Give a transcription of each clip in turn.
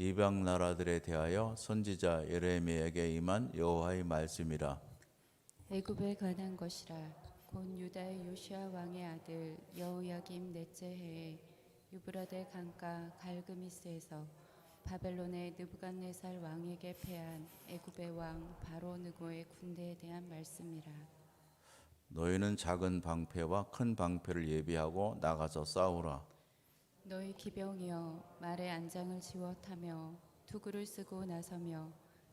이방 나라들에 대하여 선지자 예레미야에게 임한 여호와의 말씀이라. 애굽에 관한 것이라. 곧 유다의 요시아 왕의 아들 여호야김 넷째 해에 유브라데 강가 갈그미스에서 바벨론의 느부갓네살 왕에게 패한 애굽의 왕 바로 느고의 군대에 대한 말씀이라. 너희는 작은 방패와 큰 방패를 예비하고 나가서 싸우라 너희 기병이여 말의 안장을 지워 타며 투구를 쓰고 나서며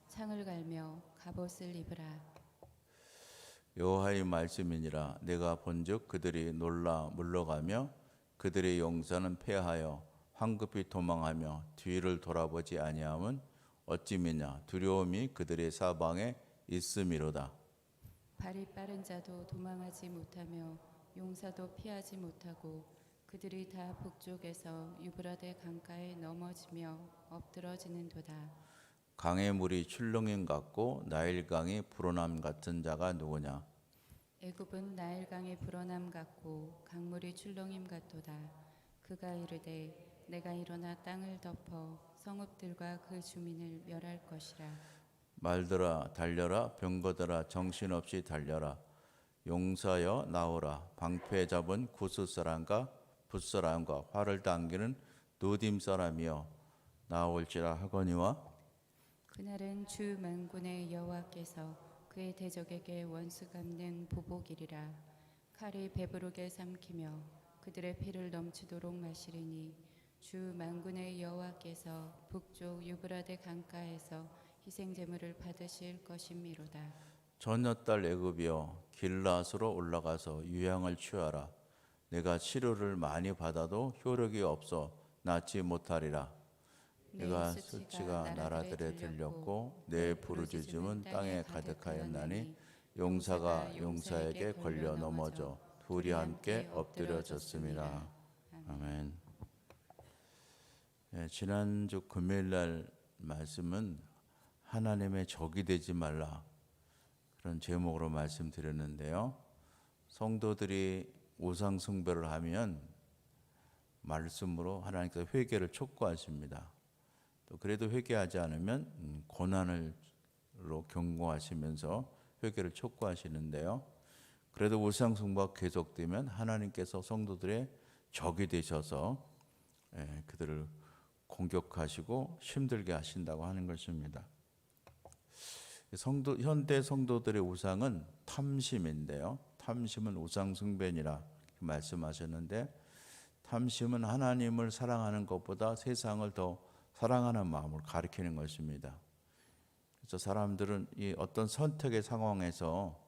창을 갈며 갑옷을 입으라. 여호와의 말씀이니라. 내가 본즉 그들이 놀라 물러가며 그들의 용사는 패하여 황급히 도망하며 뒤를 돌아보지 아니함은 어찌미냐? 두려움이 그들의 사방에 있음이로다. 발이 빠른 자도 도망하지 못하며 용사도 피하지 못하고 그들이 다 북쪽에서 유브라데 강가에 넘어지며 엎드러지는도다. 강의 물이 출렁임 같고 나일강이 불어남 같은 자가 누구냐 애굽은 나일강의 불어남 같고 강물이 출렁임 같도다. 그가 이르되 내가 일어나 땅을 덮어 성읍들과 그 주민을 멸할 것이라. 말들아 달려라 병거들아 정신없이 달려라 용사여 나오라 방패 잡은 구스 사람과 붓사람과 활을 당기는 누딤 사람이여 나올지라 하거니와 그날은 주 만군의 여호와께서 그의 대적에게 원수 갚는 보복이리라. 칼이 배부르게 삼키며 그들의 피를 넘치도록 마시리니 주 만군의 여호와께서 북쪽 유브라데 강가에서 희생 제물을 받으실 것임이로다. 전여딸 애굽이여 길라스로 올라가서 유향을 취하라 내가 치료를 많이 받아도 효력이 없어 낫지 못하리라 내가 수치가 나라들에 들렸고 내 부르짖음은 땅에 가득하였나니 용사가 용사에게 걸려 넘어져 둘이 함께 엎드려졌습니다. 아멘. 예, 지난주 금요일 날 말씀은 하나님의 적이 되지 말라 그런 제목으로 말씀드렸는데요. 성도들이 우상 숭배를 하면 말씀으로 하나님께서 회개를 촉구하십니다. 또 그래도 회개하지 않으면 음, 고난을로 경고하시면서 회개를 촉구하시는데요. 그래도 우상 숭배가 계속되면 하나님께서 성도들의 적이 되셔서 예, 그들을 공격하시고 힘들게 하신다고 하는 것입니다. 성도 현대 성도들의 우상은 탐심인데요. 탐심은 우상 숭배니라 말씀하셨는데 탐심은 하나님을 사랑하는 것보다 세상을 더 사랑하는 마음을 가리키는 것입니다. 그래서 사람들은 이 어떤 선택의 상황에서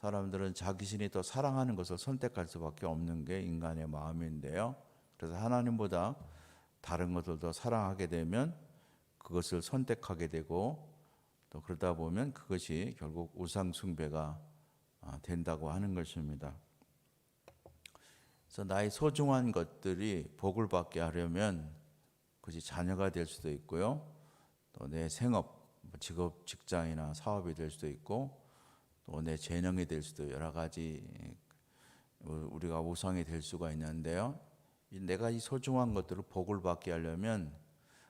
사람들은 자기신이 더 사랑하는 것을 선택할 수밖에 없는 게 인간의 마음인데요. 그래서 하나님보다 다른 것을 더 사랑하게 되면 그것을 선택하게 되고 또 그러다 보면 그것이 결국 우상 숭배가 아, 된다고 하는 것입니다. 그래서 나의 소중한 것들이 복을 받게 하려면 그것이 자녀가 될 수도 있고요. 또 내 생업, 뭐 직업, 직장이나 사업이 될 수도 있고 또 내 재능이 될 수도 여러 가지 우리가 우상이 될 수가 있는데요. 내가 이 소중한 것들을 복을 받게 하려면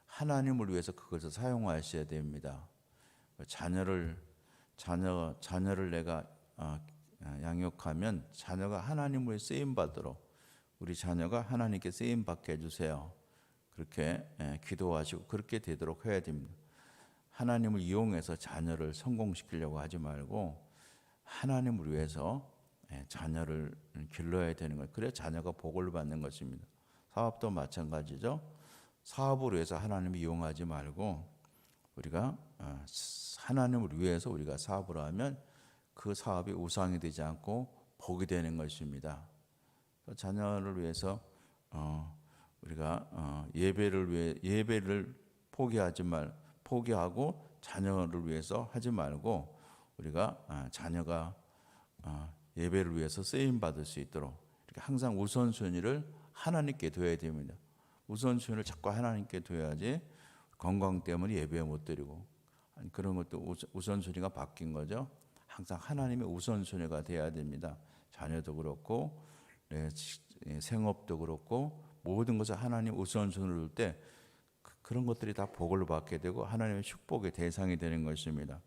하나님을 위해서 그것을 사용하셔야 됩니다. 자녀를 자녀 자녀를 내가 어, 양육하면 자녀가 하나님을 쓰임 받도록 우리 자녀가 하나님께 쓰임 받게 해주세요. 그렇게 예, 기도하시고 그렇게 되도록 해야 됩니다. 하나님을 이용해서 자녀를 성공시키려고 하지 말고 하나님을 위해서 예, 자녀를 길러야 되는 거예요. 그래 자녀가 복을 받는 것입니다. 사업도 마찬가지죠. 사업을 위해서 하나님을 이용하지 말고 우리가 어, 하나님을 위해서 우리가 사업을 하면 그 사업이 우상이 되지 않고 복이 되는 것입니다. 자녀를 위해서 어, 우리가 어, 예배를 위해 예배를 포기하지 말 포기하고 자녀를 위해서 하지 말고 우리가 아, 자녀가 예배를 위해서 쓰임 받을 수 있도록 이렇게 항상 우선순위를 하나님께 둬야 됩니다. 우선순위를 자꾸 하나님께 둬야지 건강 때문에 예배 못 드리고 그런 것도 우선순위가 바뀐 거죠. 항상 하나님의 우선순위가 돼야 됩니다. 자녀도 그렇고 네, 생업도 그렇고 모든 것을 하나님 우선순위를 둘때 그런 것들이 다 복을 받게 되고 하나님의 축복의 대상이 되는 것입니다.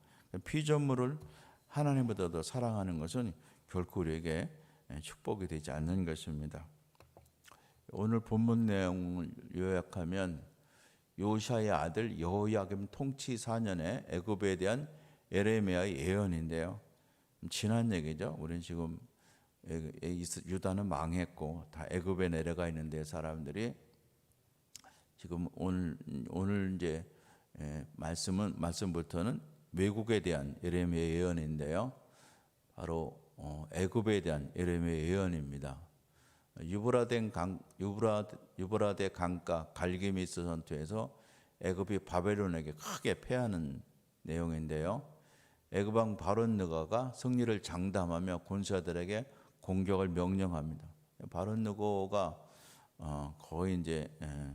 피조물을 하나님보다 더 사랑하는 것은 결코 우리에게 축복이 되지 않는 것입니다. 오늘 본문 내용을 요약하면 요시아의 아들 여호야김 통치 4년에 애굽에 대한 에레미야의 예언인데요. 지난 얘기죠. 우리는 지금 유다는 망했고 다 애굽에 내려가 있는데 사람들이 지금 오늘 오늘 이제 예, 말씀은 말씀부터는 외국에 대한 예레미야 예언인데요. 바로 어, 애굽에 대한 예레미야 예언입니다. 유브라덴 강 유브라 유브라데 강가 갈기미스 전투에서 애굽이 바벨론에게 크게 패하는 내용인데요. 왕 바론느가가 승리를 장담하며 군사들에게 공격을 명령합니다. 바론느고가 어, 거의 이제 예,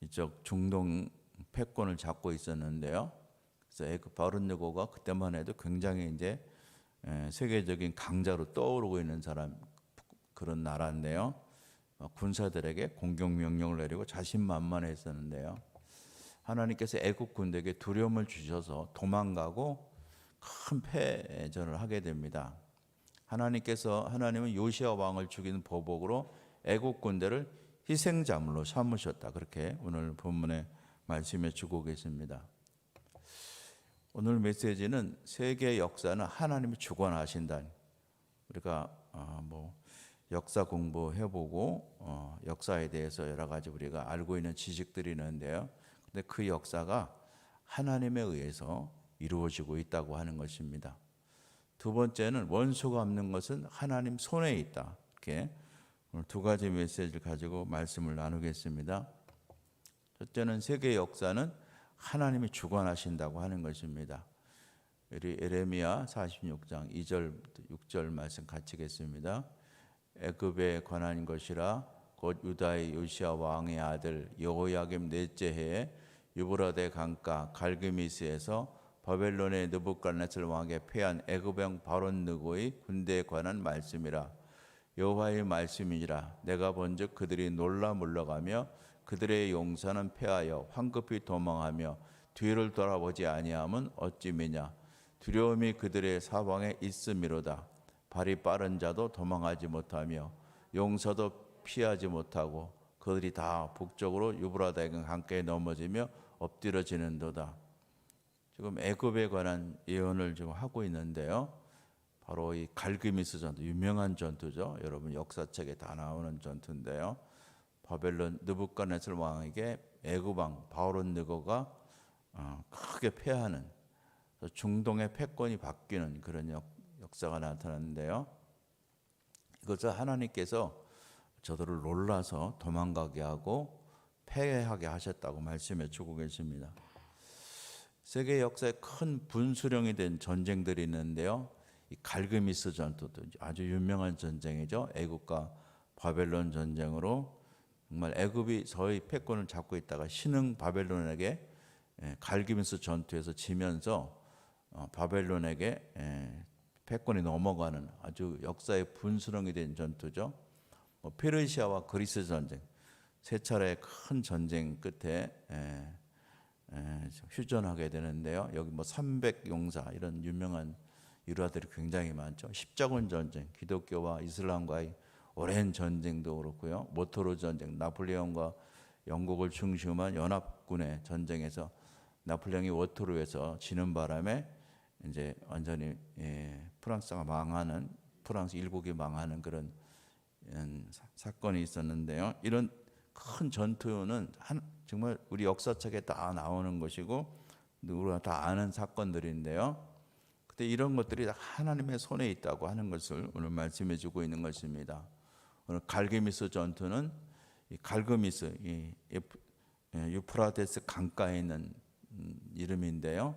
이쪽 중동 패권을 잡고 있었는데요. 그래서 애굽 바론느고가 그때만 해도 굉장히 이제 예, 세계적인 강자로 떠오르고 있는 사람 그런 나라인데요. 어, 군사들에게 공격 명령을 내리고 자신만만했었는데요. 하나님께서 애국 군대에게 두려움을 주셔서 도망가고 큰 패전을 하게 됩니다. 하나님께서 하나님은 요시아 왕을 죽이는 보복으로 애국 군대를 희생자물로 삼으셨다. 그렇게 오늘 본문에 말씀해 주고 계십니다. 오늘 메시지는 세계 역사는 하나님이 주관하신다. 우리가 어, 뭐 역사 공부해보고 어, 역사에 대해서 여러 가지 우리가 알고 있는 지식들이 있는데요. 근데 그 역사가 하나님에 의해서 이루어지고 있다고 하는 것입니다. 두 번째는 원수가 없는 것은 하나님 손에 있다. 이렇게 오늘 두 가지 메시지를 가지고 말씀을 나누겠습니다. 첫째는 세계 역사는 하나님이 주관하신다고 하는 것입니다. 우리 에레미야 46장 2절 6절 말씀 같이 겠습니다. 애굽에 관한 것이라 곧 유다의 요시아 왕의 아들 여호야김 넷째 해에 유브라데 강가 갈그미스에서 바벨론의 느부갓네살 왕에게 패한 애굽 왕 바론 느고의 군대에 관한 말씀이라. 여호와의 말씀이니라. 내가 본즉 그들이 놀라 물러가며 그들의 용사는 패하여 황급히 도망하며 뒤를 돌아보지 아니함은 어찌 미냐? 두려움이 그들의 사방에 있음이로다. 발이 빠른 자도 도망하지 못하며 용사도 피하지 못하고 그들이 다 북쪽으로 유브라데 강가에 넘어지며 엎드려지는도다 지금 애굽에 관한 예언을 지금 하고 있는데요. 바로 이 갈그미스 전투 유명한 전투죠. 여러분 역사책에 다 나오는 전투인데요. 바벨론 느부갓네살 왕에게 애굽 왕 바오론 느고가 어, 크게 패하는 중동의 패권이 바뀌는 그런 역, 역사가 나타났는데요. 이것을 하나님께서 저들을 놀라서 도망가게 하고 패하게 하셨다고 말씀해 주고 계십니다. 세계 역사에 큰 분수령이 된 전쟁들이 있는데요. 이 갈그미스 전투도 아주 유명한 전쟁이죠. 애굽과 바벨론 전쟁으로 정말 애굽이 저희 패권을 잡고 있다가 신흥 바벨론에게 예, 갈기미스 전투에서 지면서 어, 바벨론에게 예, 패권이 넘어가는 아주 역사의 분수령이 된 전투죠. 뭐 페르시아와 그리스 전쟁 세 차례 큰 전쟁 끝에 예, 예, 휴전하게 되는데요. 여기 뭐 300용사 이런 유명한 일화들이 굉장히 많죠. 십자군 전쟁, 기독교와 이슬람과의 오랜 전쟁도 그렇고요. 모토로 전쟁, 나폴레옹과 영국을 중심한 연합군의 전쟁에서 나폴레옹이 워토로에서 지는 바람에 이제 완전히 예, 프랑스가 망하는 프랑스 일국이 망하는 그런 음, 사- 사건이 있었는데요. 이런 큰 전투는 한, 정말 우리 역사책에 다 나오는 것이고 누구나 다 아는 사건들인데요. 근데 이런 것들이 다 하나님의 손에 있다고 하는 것을 오늘 말씀해 주고 있는 것입니다. 오늘 갈그미스 전투는 이 갈그미스 예, 유프라데스 강가에 있는 음, 이름인데요.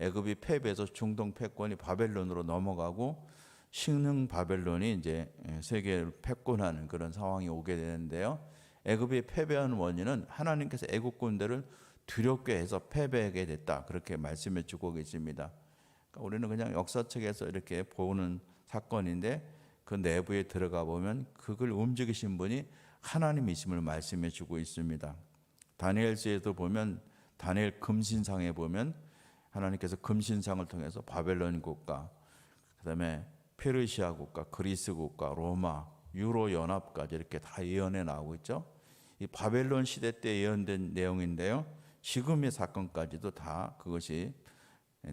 애굽이 패배해서 중동 패권이 바벨론으로 넘어가고 신흥 바벨론이 이제 예, 세계를 패권하는 그런 상황이 오게 되는데요. 애굽이 패배한 원인은 하나님께서 애굽 군대를 두렵게 해서 패배하게 됐다. 그렇게 말씀해 주고 계십니다. 그러니까 우리는 그냥 역사책에서 이렇게 보는 사건인데 그 내부에 들어가 보면 그걸 움직이신 분이 하나님이심을 말씀해 주고 있습니다. 다니엘서에도 보면 다니엘 금신상에 보면 하나님께서 금신상을 통해서 바벨론 국가, 그다음에 페르시아 국가, 그리스 국가, 로마, 유로 연합까지 이렇게 다 예언에 나오고 있죠. 이 바벨론 시대 때 예언된 내용인데요. 지금의 사건까지도 다 그것이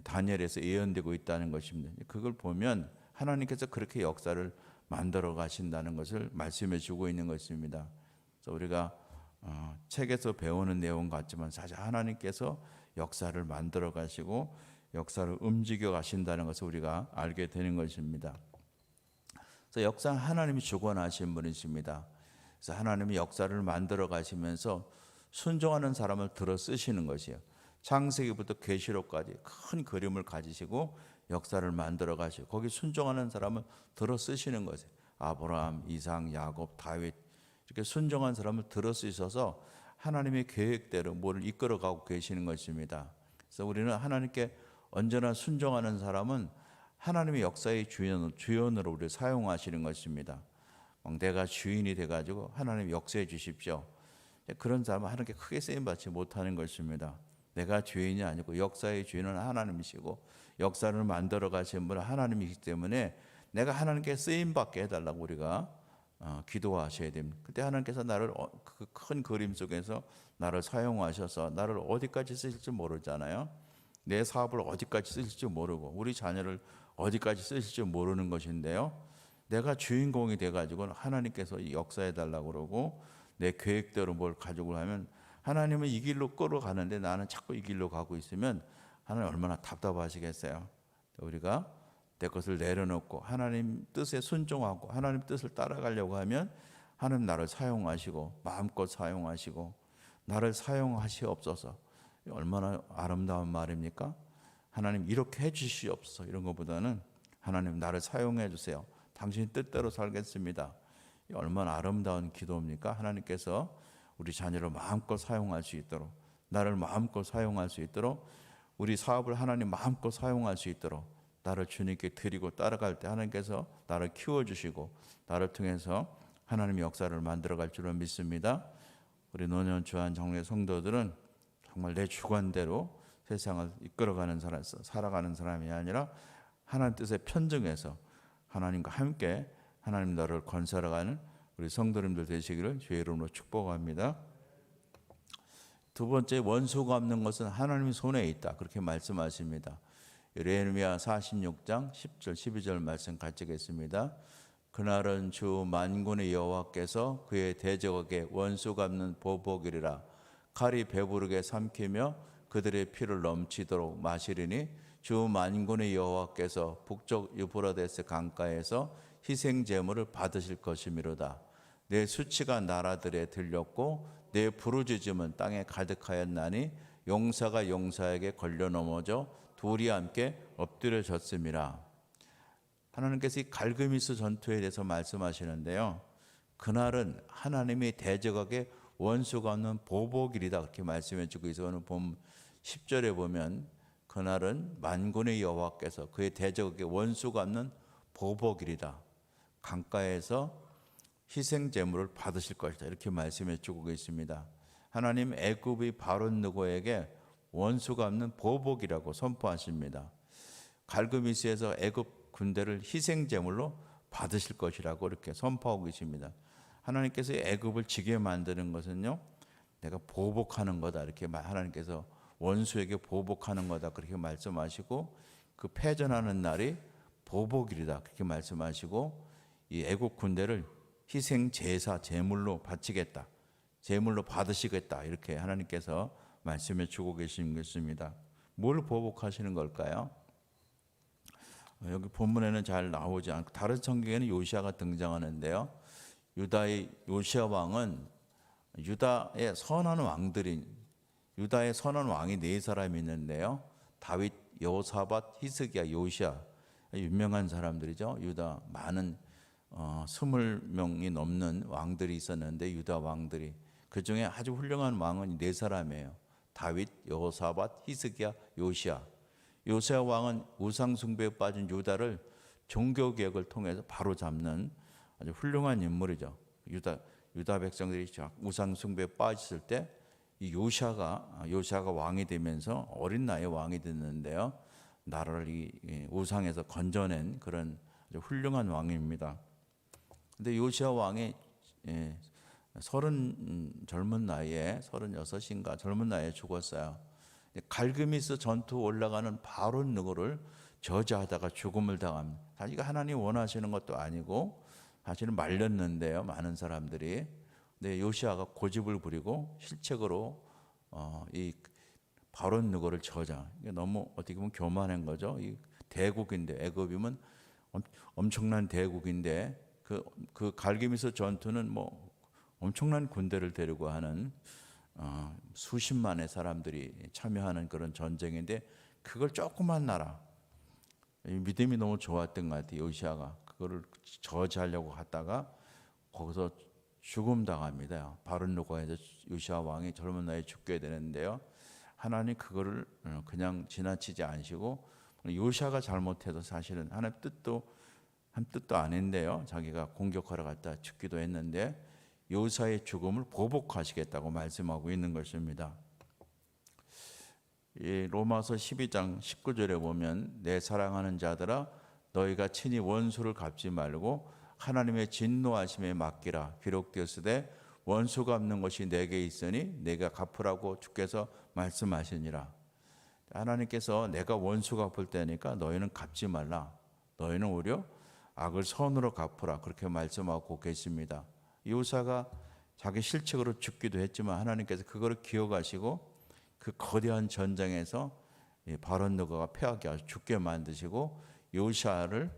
다니엘에서 예언되고 있다는 것입니다. 그걸 보면 하나님께서 그렇게 역사를 만들어 가신다는 것을 말씀해 주고 있는 것입니다. 그래서 우리가 어, 책에서 배우는 내용 같지만 사실 하나님께서 역사를 만들어 가시고 역사를 움직여 가신다는 것을 우리가 알게 되는 것입니다. 그래서 역사 하나님이 주관하신 분이십니다. 그래서 하나님이 역사를 만들어 가시면서 순종하는 사람을 들어 쓰시는 것이에요. 창세기부터 계시록까지 큰 그림을 가지시고 역사를 만들어 가시고 거기 순종하는 사람을 들어 쓰시는 것이에요. 아브라함, 이상, 야곱, 다윗 이렇게 순종한 사람을 들어 쓰셔서 하나님의 계획대로 뭐를 이끌어 가고 계시는 것입니다. 그래서 우리는 하나님께 언제나 순종하는 사람은 하나님의 역사의 주연, 주연으로 우리를 사용하시는 것입니다. 막 내가 주인이 돼가지고 하나님 역사해 주십시오. 그런 사람은 하나님께 크게 쓰임 받지 못하는 것입니다. 내가 주인이 아니고 역사의 주인은 하나님이시고 역사를 만들어 가신 분은 하나님이기 때문에 내가 하나님께 쓰임 받게 해달라고 우리가 어, 기도하셔야 됩니다. 그때 하나님께서 나를 그 큰 그림 속에서 나를 사용하셔서 나를 어디까지 쓰실지 모르잖아요. 내 사업을 어디까지 쓰실지 모르고 우리 자녀를 어디까지 쓰실지 모르는 것인데요. 내가 주인공이 돼가지고 하나님께서 역사해 달라고 그러고 내 계획대로 뭘 가지고 하면 하나님은 이 길로 끌어가는데 나는 자꾸 이 길로 가고 있으면 하나님 얼마나 답답하시겠어요. 우리가 내 것을 내려놓고 하나님 뜻에 순종하고 하나님 뜻을 따라가려고 하면 하나님 나를 사용하시고 마음껏 사용하시고 나를 사용하시옵소서. 얼마나 아름다운 말입니까? 하나님 이렇게 해주시옵소서 이런 것보다는 하나님 나를 사용해 주세요. 당신 뜻대로 살겠습니다. 얼마나 아름다운 기도입니까? 하나님께서 우리 자녀를 마음껏 사용할 수 있도록 나를 마음껏 사용할 수 있도록 우리 사업을 하나님 마음껏 사용할 수 있도록 나를 주님께 드리고 따라갈 때 하나님께서 나를 키워주시고 나를 통해서 하나님의 역사를 만들어갈 줄로 믿습니다. 우리 노년 주한 정례 성도들은 정말 내 주관대로 세상을 이끌어가는 사람, 살아가는 사람이 아니라 하나님 뜻에 편정해서 하나님과 함께 하나님 나라를 건설해가는 우리 성도님들 되시기를 주의 이름으로 축복합니다. 두 번째 원수가 없는 것은 하나님 손에 있다 그렇게 말씀하십니다. 레미야 46장 10절 12절 말씀 같이 읽겠습니다. 그날은 주 만군의 여호와께서 그의 대적에게 원수 갚는 보복이리라 칼이 배부르게 삼키며 그들의 피를 넘치도록 마시리니 주 만군의 여호와께서 북쪽 유브라데스 강가에서 희생 제물을 받으실 것이미로다. 내 수치가 나라들에 들렸고 내 부르짖음은 땅에 가득하였나니 용사가 용사에게 걸려 넘어져 둘이 함께 엎드려졌음이라 하나님께서 이 갈그미스 전투에 대해서 말씀하시는데요. 그날은 하나님이 대적에게 원수가 없는 보복일이다 그렇게 말씀해 주고 있어는 봄 10절에 보면 그날은 만군의 여호와께서 그의 대적에게 원수가 없는 보복일이다. 강가에서 희생 제물을 받으실 것이다. 이렇게 말씀해 주고 계십니다. 하나님 애굽의 바론 누구에게 원수가 없는 보복이라고 선포하십니다. 갈그미스에서 애굽 군대를 희생 제물로 받으실 것이라고 이렇게 선포하고 계십니다. 하나님께서 애굽을 지게 만드는 것은요. 내가 보복하는 거다. 이렇게 하나님께서 원수에게 보복하는 거다. 그렇게 말씀하시고 그 패전하는 날이 보복일이다. 그렇게 말씀하시고 이 애굽 군대를 희생 제사 제물로 바치겠다. 제물로 받으시겠다. 이렇게 하나님께서 말씀해 주고 계신 것입니다. 뭘 보복하시는 걸까요? 여기 본문에는 잘 나오지 않고 다른 성경에는 요시아가 등장하는데요. 유다의 요시아 왕은 유다의 선한 왕들이 유다의 선한 왕이 네 사람이 있는데요. 다윗, 여호사밧, 히스기야, 요시아 유명한 사람들이죠. 유다 많은 어, 스물 명이 넘는 왕들이 있었는데 유다 왕들이 그 중에 아주 훌륭한 왕은 네 사람이에요. 다윗, 여호사밧, 히스기야, 요시아. 요시아 왕은 우상 숭배에 빠진 유다를 종교 개혁을 통해서 바로 잡는 아주 훌륭한 인물이죠. 유다 유다 백성들이 우상 숭배에 빠졌을 때 이 요시아가 요시아가 왕이 되면서 어린 나이에 왕이 됐는데요. 나라를 이이 우상에서 건져낸 그런 훌륭한 왕입니다. 근데 요시아 왕이 예, 서른 음, 젊은 나이에 서른여섯인가 젊은 나이에 죽었어요. 갈그미스 전투 올라가는 바론 누구를 저지하다가 죽음을 당합니다. 자기가 하나님 원하시는 것도 아니고 사실은 말렸는데요. 많은 사람들이. 근데 요시아가 고집을 부리고 실책으로 어, 이 바론 누구를 저자. 이게 너무 어떻게 보면 교만한 거죠. 이 대국인데 애굽이면 엄- 엄청난 대국인데 그, 그 갈기미스 전투는 뭐 엄청난 군대를 데리고 하는 어, 수십만의 사람들이 참여하는 그런 전쟁인데 그걸 조그만 나라 이 믿음이 너무 좋았던 것 같아요 요시아가 그거를 저지하려고 하다가 거기서 죽음 당합니다. 바른 노가에서 요시아 왕이 젊은 나이에 죽게 되는데요. 하나님 그거를 어, 그냥 지나치지 않으시고 요시아가 잘못해도 사실은 하나님 뜻도 한 뜻도 아닌데요. 자기가 공격하러 갔다 죽기도 했는데 요사의 죽음을 보복하시겠다고 말씀하고 있는 것입니다. 이 로마서 12장 19절에 보면 내 사랑하는 자들아 너희가 친히 원수를 갚지 말고 하나님의 진노하심에 맡기라. 기록되었으되 원수 갚는 것이 내게 있으니 내가 갚으라고 주께서 말씀하시니라. 하나님께서 내가 원수 갚을 때니까 너희는 갚지 말라. 너희는 오히려 악을 선으로 갚으라. 그렇게 말씀하고 계십니다. 요사가 자기 실책으로 죽기도 했지만 하나님께서 그거를 기억하시고 그 거대한 전쟁에서 바론 너가가 패하게 죽게 만드시고 요시아를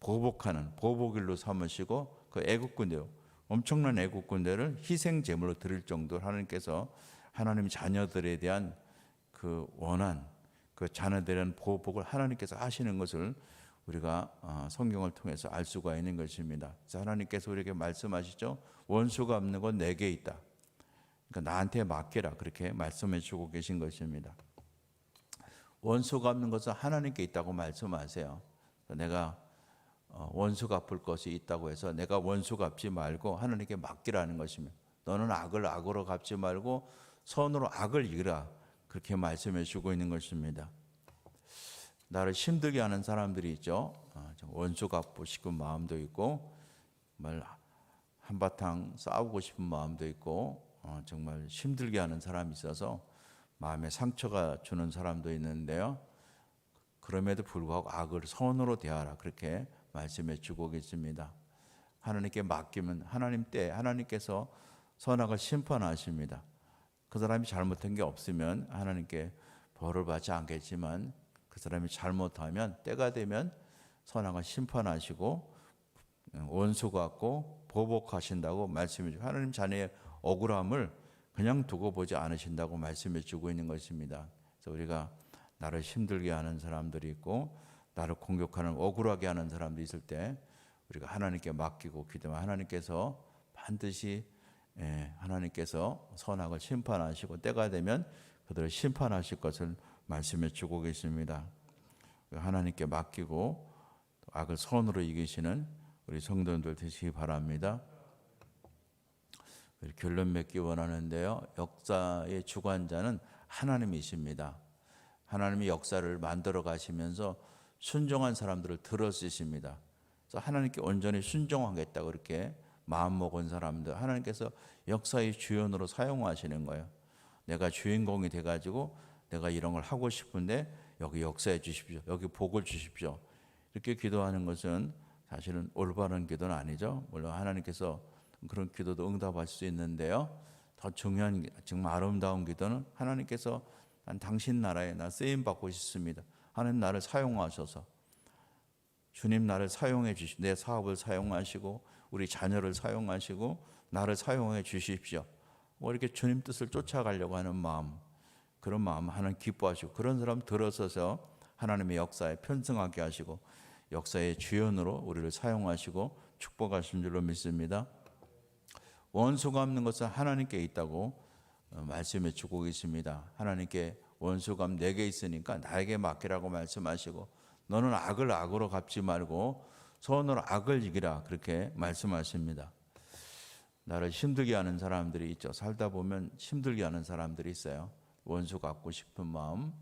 보복하는 보복일로 삼으시고 그 애국 군대 엄청난 애국 군대를 희생 제물로 드릴 정도로 하나님께서 하나님 자녀들에 대한 그 원한 그 자녀들에 대한 보복을 하나님께서 하시는 것을 우리가 어, 성경을 통해서 알 수가 있는 것입니다. 하나님께서 우리에게 말씀하시죠. 원수가 없는 건 내게 있다. 그러니까 나한테 맡겨라 그렇게 말씀해 주고 계신 것입니다. 원수가 없는 것은 하나님께 있다고 말씀하세요. 내가 어, 원수 갚을 것이 있다고 해서 내가 원수 갚지 말고 하나님께 맡기라는 것입니다. 너는 악을 악으로 갚지 말고 선으로 악을 이기라 그렇게 말씀해 주고 있는 것입니다. 나를 힘들게 하는 사람들이 있죠. 어, 원수 갚고 싶은 마음도 있고 정말 한바탕 싸우고 싶은 마음도 있고 어, 정말 힘들게 하는 사람이 있어서 마음에 상처가 주는 사람도 있는데요. 그럼에도 불구하고 악을 선으로 대하라 그렇게 말씀해 주고 계십니다. 하나님께 맡기면 하나님 때 하나님께서 선악을 심판하십니다. 그 사람이 잘못한 게 없으면 하나님께 벌을 받지 않겠지만 그 사람이 잘못하면 때가 되면 선악을 심판하시고 원수 같고 보복하신다고 말씀해 주고 하나님 자녀의 억울함을 그냥 두고 보지 않으신다고 말씀해 주고 있는 것입니다. 그래서 우리가 나를 힘들게 하는 사람들이 있고 나를 공격하는 억울하게 하는 사람들이 있을 때 우리가 하나님께 맡기고 기도하면 하나님께서 반드시 예, 하나님께서 선악을 심판하시고 때가 되면 그들을 심판하실 것을 말씀해 주고 계십니다. 하나님께 맡기고 악을 선으로 이기시는 우리 성도들 되시기 바랍니다. 결론 맺기 원하는데요. 역사의 주관자는 하나님이십니다. 하나님이 역사를 만들어 가시면서 순종한 사람들을 들어 쓰십니다. 그래서 하나님께 온전히 순종하겠다 그렇게 마음 먹은 사람들 하나님께서 역사의 주연으로 사용하시는 거예요. 내가 주인공이 돼 가지고 내가 이런 걸 하고 싶은데 여기 역사해 주십시오. 여기 복을 주십시오. 이렇게 기도하는 것은 사실은 올바른 기도는 아니죠. 물론 하나님께서 그런 기도도 응답하실 수 있는데요. 더 중요한 정말 아름다운 기도는 하나님께서 난 당신 나라에 나 쓰임 받고 싶습니다. 하나님 나를 사용하셔서 주님 나를 사용해 주시 내 사업을 사용하시고 우리 자녀를 사용하시고 나를 사용해 주십시오. 뭐 이렇게 주님 뜻을 쫓아가려고 하는 마음 그런 마음 하나님 기뻐하시고 그런 사람 들어서서 하나님의 역사에 편승하게 하시고 역사의 주연으로 우리를 사용하시고 축복하신 줄로 믿습니다. 원수가 없는 것은 하나님께 있다고 어, 말씀해 주고 계십니다. 하나님께 원수감 내게 있으니까 나에게 맡기라고 말씀하시고 너는 악을 악으로 갚지 말고 선으로 악을 이기라 그렇게 말씀하십니다. 나를 힘들게 하는 사람들이 있죠. 살다 보면 힘들게 하는 사람들이 있어요. 원수 갖고 싶은 마음,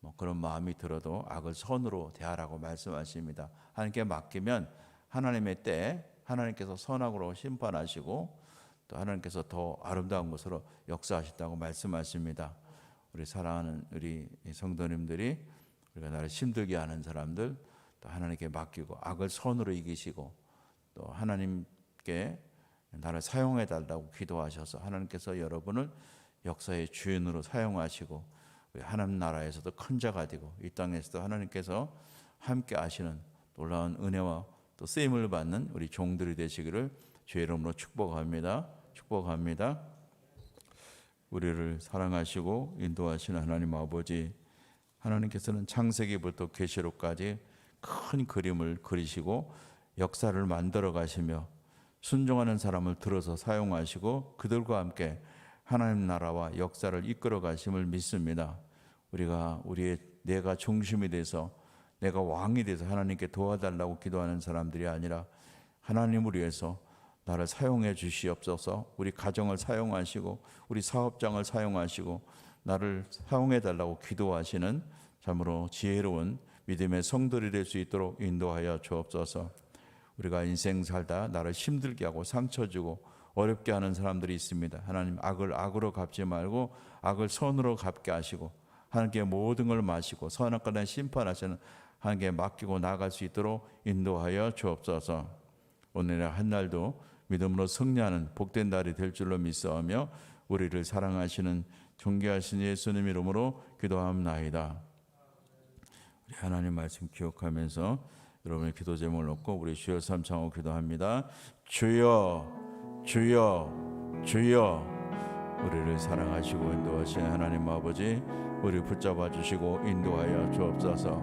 뭐 그런 마음이 들어도 악을 선으로 대하라고 말씀하십니다. 하나님께 맡기면 하나님의 때 하나님께서 선악으로 심판하시고 또 하나님께서 더 아름다운 것으로 역사하신다고 말씀하십니다. 우리 사랑하는 우리 성도님들이 우리가 나를 힘들게 하는 사람들 또 하나님께 맡기고 악을 선으로 이기시고 또 하나님께 나를 사용해 달라고 기도하셔서 하나님께서 여러분을 역사의 주인으로 사용하시고 우리 하나님 나라에서도 큰 자가 되고 이 땅에서도 하나님께서 함께 하시는 놀라운 은혜와 또 쓰임을 받는 우리 종들이 되시기를 주의 이름으로 축복합니다. 축복합니다. 우리를 사랑하시고 인도하시는 하나님 아버지 하나님께서는 창세기부터 계시록까지 큰 그림을 그리시고 역사를 만들어 가시며 순종하는 사람을 들어서 사용하시고 그들과 함께 하나님 나라와 역사를 이끌어 가심을 믿습니다. 우리가 우리의 내가 중심이 돼서 내가 왕이 돼서 하나님께 도와달라고 기도하는 사람들이 아니라 하나님을 위해서 나를 사용해 주시옵소서. 우리 가정을 사용하시고 우리 사업장을 사용하시고 나를 사용해 달라고 기도하시는 참으로 지혜로운 믿음의 성들이 될 수 있도록 인도하여 주옵소서. 우리가 인생 살다 나를 힘들게 하고 상처 주고 어렵게 하는 사람들이 있습니다. 하나님 악을 악으로 갚지 말고 악을 선으로 갚게 하시고 하나님께 모든 걸 마시고 선악과는 심판하시는 하나님께 맡기고 나갈 수 있도록 인도하여 주옵소서. 오늘의 한 날도 믿음으로 승리하는 복된 날이 될 줄로 믿사오며 우리를 사랑하시는 존귀하신 예수님 이름으로 기도합나이다. 우리 하나님 말씀 기억하면서 여러분의 기도 제목을 놓고 우리 주여 삼창하고 기도합니다. 주여 주여 주여 우리를 사랑하시고 인도하신 하나님 아버지 우리 붙잡아 주시고 인도하여 주옵소서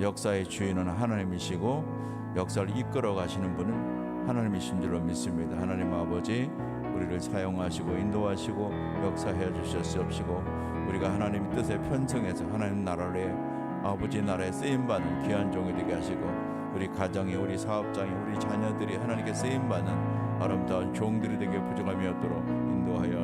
역사의 주인은 하나님이시고 역사를 이끌어 가시는 분은 하나님이신 줄로 믿습니다. 하나님 아버지 우리를 사용하시고 인도하시고 역사해 주셨시옵시고 우리가 하나님 뜻에 편성해서 하나님 나라를 아버지 나라에 쓰임 받는 귀한 종이 되게 하시고 우리 가정이 우리 사업장이 우리 자녀들이 하나님께 쓰임 받는 아름다운 종들이 되게 부정함이 없도록 인도하여